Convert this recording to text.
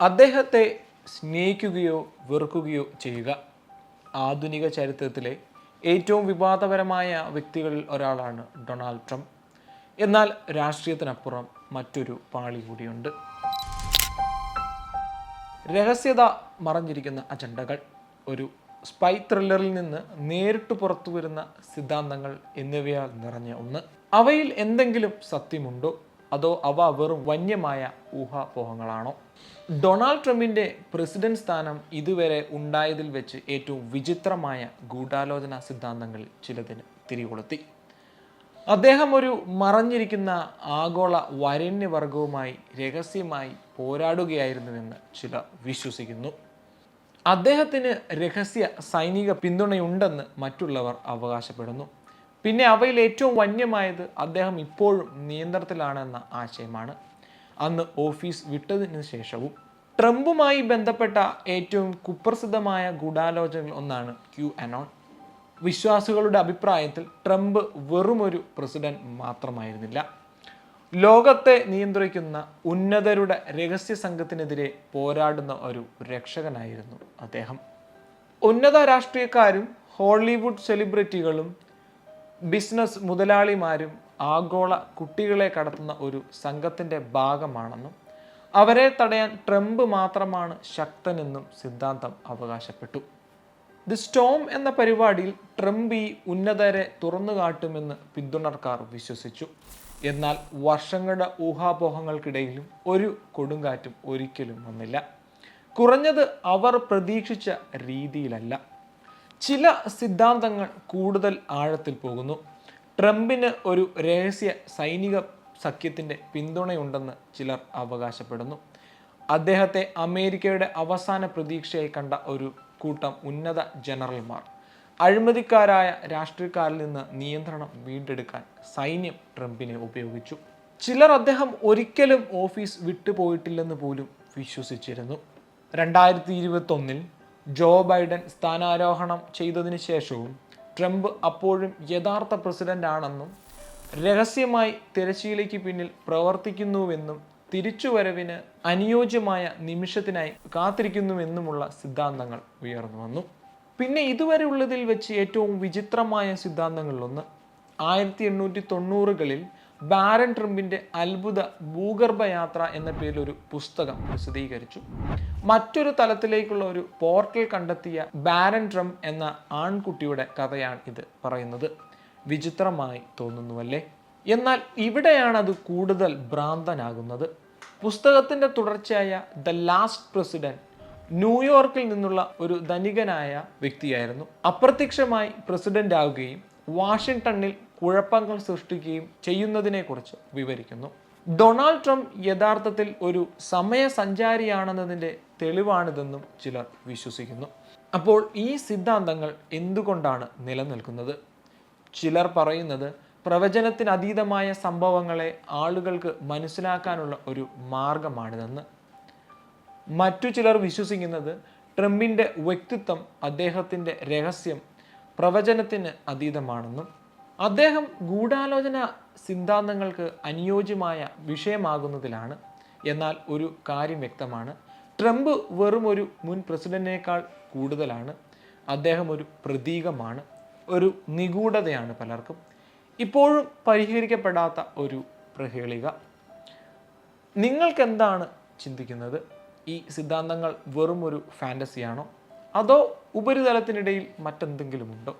അദ്ദേഹത്തെ സ്നേഹിക്കുകയോ വെറുക്കുകയോ ചെയ്യുക ആധുനിക ചരിത്രത്തിലെ ഏറ്റവും വിവാദപരമായ വ്യക്തികളിൽ ഒരാളാണ് ഡൊണാൾഡ് ട്രംപ്. എന്നാൽ രാഷ്ട്രീയത്തിനപ്പുറം മറ്റൊരു പാളി കൂടിയുണ്ട്. രഹസ്യത മറഞ്ഞിരിക്കുന്ന അജണ്ടകൾ ഒരു സ്പൈ ത്രില്ലറിൽ നിന്ന് നേരിട്ട് പുറത്തു വരുന്ന സിദ്ധാന്തങ്ങൾ എന്നിവയാൽ നിറഞ്ഞ ഒന്ന്. അവയിൽ എന്തെങ്കിലും സത്യമുണ്ടോ? അതോ അവ വെറും വന്യമായ ഊഹാപോഹങ്ങളാണോ? ഡൊണാൾഡ് ട്രംപിന്റെ പ്രസിഡന്റ് സ്ഥാനം ഇതുവരെ ഉണ്ടായതിൽ വെച്ച് ഏറ്റവും വിചിത്രമായ ഗൂഢാലോചന സിദ്ധാന്തങ്ങളിൽ ചിലതിന് തിരികൊളുത്തി. അദ്ദേഹം ഒരു മറഞ്ഞിരിക്കുന്ന ആഗോള വരണ്യവർഗവുമായി രഹസ്യമായി പോരാടുകയായിരുന്നുവെന്ന് ചിലർ വിശ്വസിക്കുന്നു. അദ്ദേഹത്തിന് രഹസ്യ സൈനിക പിന്തുണയുണ്ടെന്ന് മറ്റുള്ളവർ അവകാശപ്പെടുന്നു. പിന്നെ അവയിൽ ഏറ്റവും വന്യമായത് അദ്ദേഹം ഇപ്പോഴും നിയന്ത്രണത്തിലാണെന്ന ആശയമാണ്. അന്ന് ഓഫീസ് വിട്ടതിന് ശേഷവും ട്രംപുമായി ബന്ധപ്പെട്ട ഏറ്റവും കുപ്രസിദ്ധമായ ഗൂഢാലോചനകൾ ഒന്നാണ് ക്യൂ അനോൺ വിശ്വാസികളുടെ അഭിപ്രായത്തിൽ ട്രംപ് വെറുമൊരു പ്രസിഡന്റ് മാത്രമായിരുന്നില്ല. ലോകത്തെ നിയന്ത്രിക്കുന്ന ഉന്നതരുടെ രഹസ്യ സംഘത്തിനെതിരെ പോരാടുന്ന ഒരു രക്ഷകനായിരുന്നു അദ്ദേഹം. ഉന്നത രാഷ്ട്രീയക്കാരും ഹോളിവുഡ് സെലിബ്രിറ്റികളും ബിസിനസ് മുതലാളിമാരും ആഗോള കുട്ടികളെ കടത്തുന്ന ഒരു സംഘത്തിന്റെ ഭാഗമാണെന്നും അവരെ തടയാൻ ട്രംപ് മാത്രമാണ് ശക്തനെന്നും സിദ്ധാന്തം അവകാശപ്പെട്ടു. ദി സ്റ്റോം എന്ന പരിപാടിയിൽ ട്രംപ് ഈ ഉന്നതരെ തുറന്നു കാട്ടുമെന്ന് പിന്തുണർക്കാർ വിശ്വസിച്ചു. എന്നാൽ വർഷങ്ങളുടെ ഊഹാപോഹങ്ങൾക്കിടയിലും ഒരു കൊടുങ്കാറ്റും ഒരിക്കലും വന്നില്ല. കുറഞ്ഞത് അവർ പ്രതീക്ഷിച്ച രീതിയിലല്ല. ചില സിദ്ധാന്തങ്ങൾ കൂടുതൽ ആഴത്തിൽ പോകുന്നു. ട്രംപിന് ഒരു രഹസ്യ സൈനിക സഖ്യത്തിന്റെ പിന്തുണയുണ്ടെന്ന് ചിലർ അവകാശപ്പെടുന്നു. അദ്ദേഹത്തെ അമേരിക്കയുടെ അവസാന പ്രതീക്ഷയായി കണ്ട ഒരു കൂട്ടം ഉന്നത ജനറൽമാർ അഴിമതിക്കാരായ രാഷ്ട്രീയക്കാരിൽ നിന്ന് നിയന്ത്രണം വീണ്ടെടുക്കാൻ സൈന്യം ട്രംപിനെ ഉപയോഗിച്ചു. ചിലർ അദ്ദേഹം ഒരിക്കലും ഓഫീസ് വിട്ടുപോയിട്ടില്ലെന്ന് പോലും വിശ്വസിച്ചിരുന്നു. രണ്ടായിരത്തി ഇരുപത്തൊന്നിൽ ജോ ബൈഡൻ സ്ഥാനാരോഹണം ചെയ്തതിന് ശേഷവും ട്രംപ് അപ്പോഴും യഥാർത്ഥ പ്രസിഡന്റ് ആണെന്നും രഹസ്യമായി തിരശ്ശീലയ്ക്ക് പിന്നിൽ പ്രവർത്തിക്കുന്നുവെന്നും തിരിച്ചുവരവിന് അനുയോജ്യമായ നിമിഷത്തിനായി കാത്തിരിക്കുന്നുവെന്നുമുള്ള സിദ്ധാന്തങ്ങൾ ഉയർന്നു വന്നു. പിന്നെ ഇതുവരെ ഉള്ളതിൽ വെച്ച് ഏറ്റവും വിചിത്രമായ സിദ്ധാന്തങ്ങളിലൊന്ന് ആയിരത്തി എണ്ണൂറ്റി തൊണ്ണൂറുകളിൽ ബാരൻ ട്രംപിന്റെ അത്ഭുത ഭൂഗർഭയാത്ര എന്ന പേരിൽ ഒരു പുസ്തകം പ്രസിദ്ധീകരിച്ചു. മറ്റൊരു തലത്തിലേക്കുള്ള ഒരു പോർട്ടൽ കണ്ടെത്തിയ ബാരൻ ട്രം എന്ന ആൺകുട്ടിയുടെ കഥയാണ് ഇത് പറയുന്നത്. വിചിത്രമായി തോന്നുന്നുവല്ലേ? എന്നാൽ ഇവിടെയാണ് അത് കൂടുതൽ ഭ്രാന്തനാകുന്നത്. പുസ്തകത്തിന്റെ തുടർച്ചയായ ദ ലാസ്റ്റ് പ്രസിഡന്റ് ന്യൂയോർക്കിൽ നിന്നുള്ള ഒരു ധനികനായ വ്യക്തിയായിരുന്നു. അപ്രത്യക്ഷമായി പ്രസിഡന്റ് ആവുകയും വാഷിംഗ്ടണിൽ കുഴപ്പങ്ങൾ സൃഷ്ടിക്കുകയും ചെയ്യുന്നതിനെക്കുറിച്ച് വിവരിക്കുന്നു. ഡൊണാൾഡ് ട്രംപ് യഥാർത്ഥത്തിൽ ഒരു സമയ സമയസഞ്ചാരിയാണെന്നതിന്റെ തെളിവാണിതെന്നും ചിലർ വിശ്വസിക്കുന്നു. അപ്പോൾ ഈ സിദ്ധാന്തങ്ങൾ എന്തുകൊണ്ടാണ് നിലനിൽക്കുന്നത്? ചിലർ പറയുന്നത് പ്രവചനത്തിന് അതീതമായ സംഭവങ്ങളെ ആളുകൾക്ക് മനസ്സിലാക്കാനുള്ള ഒരു മാർഗമാണിതെന്ന്. മറ്റു ചിലർ വിശ്വസിക്കുന്നത് ട്രംപിന്റെ വ്യക്തിത്വം അദ്ദേഹത്തിന്റെ രഹസ്യം പ്രവചനത്തിന് അതീതമാണെന്നും അദ്ദേഹം ഗൂഢാലോചന സിദ്ധാന്തങ്ങൾക്ക് അനുയോജ്യമായ വിഷയമാകുന്നതിലാണ്. എന്നാൽ ഒരു കാര്യം വ്യക്തമാണ്. ട്രംപ് വെറും ഒരു മുൻ പ്രസിഡന്റിനേക്കാൾ കൂടുതലാണ്. അദ്ദേഹം ഒരു പ്രതീകമാണ്. ഒരു നിഗൂഢതയാണ് പലർക്കും. ഇപ്പോഴും പരിഹരിക്കപ്പെടാത്ത ഒരു പ്രഹേളിക. നിങ്ങൾക്കെന്താണ് ചിന്തിക്കുന്നത്? ഈ സിദ്ധാന്തങ്ങൾ വെറും ഒരു ഫാന്റസിയാണോ അതോ ഉപരിതലത്തിനിടയിൽ മറ്റെന്തെങ്കിലും ഉണ്ടോ